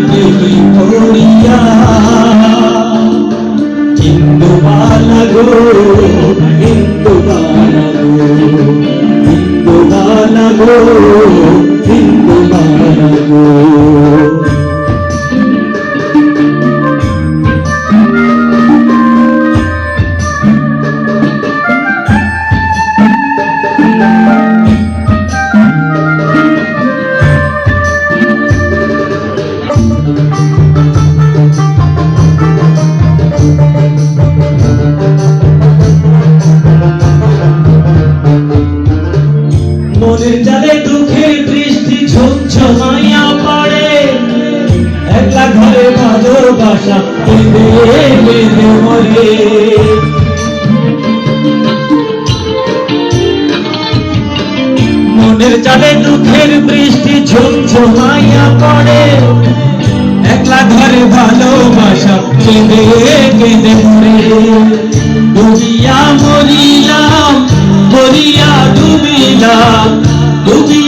প্রেমে পড়িয়া হিন্দু বালা গো হিন্দু বালা গো হিন্দু বালা গো হিন্দু বালা গো মনের জালে দুঃখের বৃষ্টি ঝমঝমাইয়া পড়ে। একলা ঘরে ভালোবাসা কেঁদে কেঁদে মরে। মনের জালে দুঃখের বৃষ্টি ঝমঝমাইয়া পড়ে। একলা ঘরে ভালোবাসা কেঁদে কেঁদে মরে। ডুবিয়া মরিলাম মরিয়া দুদিন